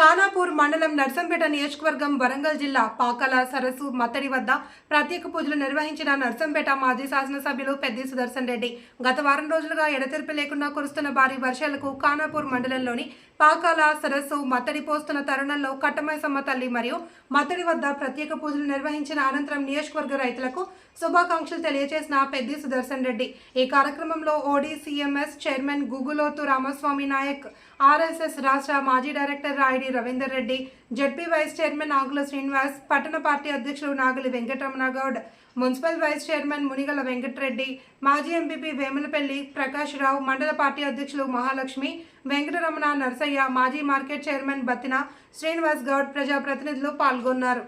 ఖానాపూర్ మండలం నర్సంపేట నియోజకవర్గం వరంగల్ జిల్లా పాకల సరస్సు మత్తడి వద్ద ప్రత్యేక పూజలు నిర్వహించిన నర్సంపేట మాజీ శాసనసభ్యులు పెద్ది సుదర్శన్ రెడ్డి. గత వారం రోజులుగా ఎడతెరిపి లేకుండా కురుస్తున్న భారీ వర్షాలకు ఖానాపూర్ మండలంలోని పాకాల సరస్సు మత్తడి పోస్తున్న తరుణంలో కట్టమైసమ్మ తల్లి మరియు మత్తడి వద్ద ప్రత్యేక పూజలు నిర్వహించిన అనంతరం నియోజకవర్గ రైతులకు శుభాకాంక్షలు తెలియజేసిన పెద్ది సుదర్శన్ రెడ్డి. ఈ కార్యక్రమంలో ODCMS chairman Gugulothu Ramaswamy Naik RSS రాష్ట్ర మాజీ director Rayudi Ravinder Reddy ZP vice chairman Agula Srinivas పట్టణ పార్టీ అధ్యక్షుడు Naguli Venkataramana Goud municipal vice chairman Munigala Venkatreddy మాజీ ఎంపీపీ వేములపల్లి ప్రకాష్ రావు మండల పార్టీ అధ్యక్షులు మహాలక్ష్మి వెంకటరమణ నర్సయ్య మాజీ మార్కెట్ చైర్మన్ బత్తిన శ్రీనివాస్ గౌడ్ ప్రజాప్రతినిధులు పాల్గొన్నారు.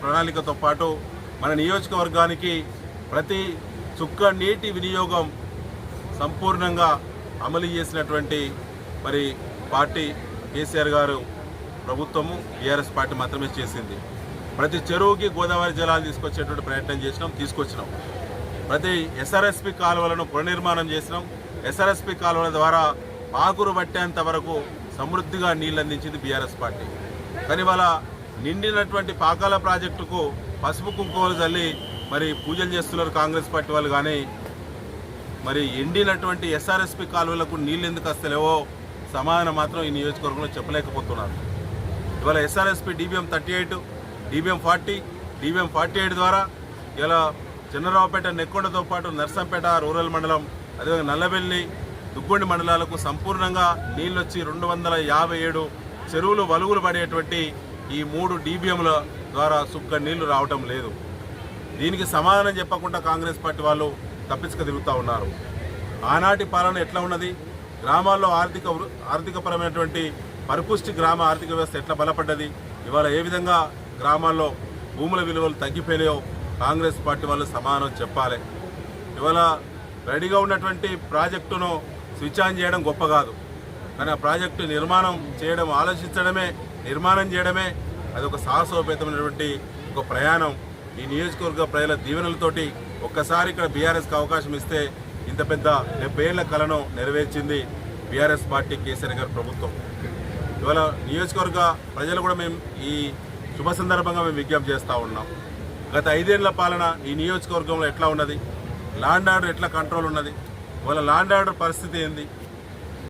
ప్రణాళికతో పాటు మన నియోజకవర్గానికి ప్రతి చుక్క నీటి వినియోగం సంపూర్ణంగా అమలు చేసినటువంటి మరి పార్టీ కేసీఆర్ గారు ప్రభుత్వము బీఆర్ఎస్ పార్టీ మాత్రమే చేసింది. ప్రతి చెరువుకి గోదావరి జలాలు తీసుకొచ్చేటువంటి ప్రయత్నం చేసినాం తీసుకొచ్చినాం. ప్రతి ఎస్ఆర్ఎస్పి కాలువలను పునర్నిర్మాణం చేసినాం. ఎస్ఆర్ఎస్పి కాలువల ద్వారా పాకురు పట్టేంత వరకు సమృద్ధిగా నీళ్ళు అందించింది బీఆర్ఎస్ పార్టీ. కానీ వాళ్ళ నిండినటువంటి పాకాల ప్రాజెక్టుకు పసుపు కుంకుమలు చల్లి మరి పూజలు చేస్తున్నారు కాంగ్రెస్ పార్టీ వాళ్ళు కానీ మరి ఎండినటువంటి ఎస్ఆర్ఎస్పి కాలువలకు నీళ్ళు ఎందుకు వస్తలేవో సమాధానం మాత్రం ఈ నియోజకవర్గంలో చెప్పలేకపోతున్నారు. ఇవాళ SRSP DBM thirty eight DBM forty DBM forty eight ద్వారా ఇలా చిన్నరావుపేట నెక్కొండతో పాటు నర్సంపేట రూరల్ మండలం అదేవిధంగా నల్లబెల్లి దుగ్గొండి మండలాలకు సంపూర్ణంగా నీళ్ళొచ్చి రెండు వందల యాభై ఏడు చెరువులు వలుగులు పడేటువంటి ఈ మూడు డిబిఎంల ద్వారా సుక్క నీళ్ళు రావటం లేదు. దీనికి సమాధానం చెప్పకుండా కాంగ్రెస్ పార్టీ వాళ్ళు తప్పించుక తిరుగుతూ ఉన్నారు. ఆనాటి పాలన ఎట్లా ఉన్నది? గ్రామాల్లో ఆర్థిక వృ- ఆర్థికపరమైనటువంటి పరిపుష్టి గ్రామ ఆర్థిక వ్యవస్థ ఎట్లా బలపడ్డది? ఇవాళ ఏ విధంగా గ్రామాల్లో భూముల విలువలు తగ్గిపోయినాయో కాంగ్రెస్ పార్టీ వాళ్ళు సమానం చెప్పాలి. ఇవాళ రెడీగా ఉన్నటువంటి ప్రాజెక్టును స్విచ్ ఆన్ చేయడం గొప్ప కాదు. కానీ ఆ ప్రాజెక్టు నిర్మాణం చేయడం ఆలోచించడమే నిర్మాణం చేయడమే అది ఒక సాహసోపేతమైనటువంటి ఒక ప్రయాణం. ఈ నియోజకవర్గ ప్రజల దీవెనలతోటి ఒక్కసారి ఇక్కడ బీఆర్ఎస్కి అవకాశం ఇస్తే ఇంత పెద్ద డెబ్బై ఏళ్ళ కలను నెరవేర్చింది బీఆర్ఎస్ పార్టీ కేసీఆర్ గారి ప్రభుత్వం. ఇవాళ నియోజకవర్గ ప్రజలు కూడా మేము ఈ శుభ సందర్భంగా మేము విజ్ఞప్తి చేస్తూ ఉన్నాం. గత ఐదేళ్ళ పాలన ఈ నియోజకవర్గంలో ఎట్లా ఉన్నది? లాండ్ ఆర్డర్ ఎట్లా కంట్రోల్ ఉన్నది? ఇవాళ ల్యాండ్ ఆర్డర్ పరిస్థితి ఏంది?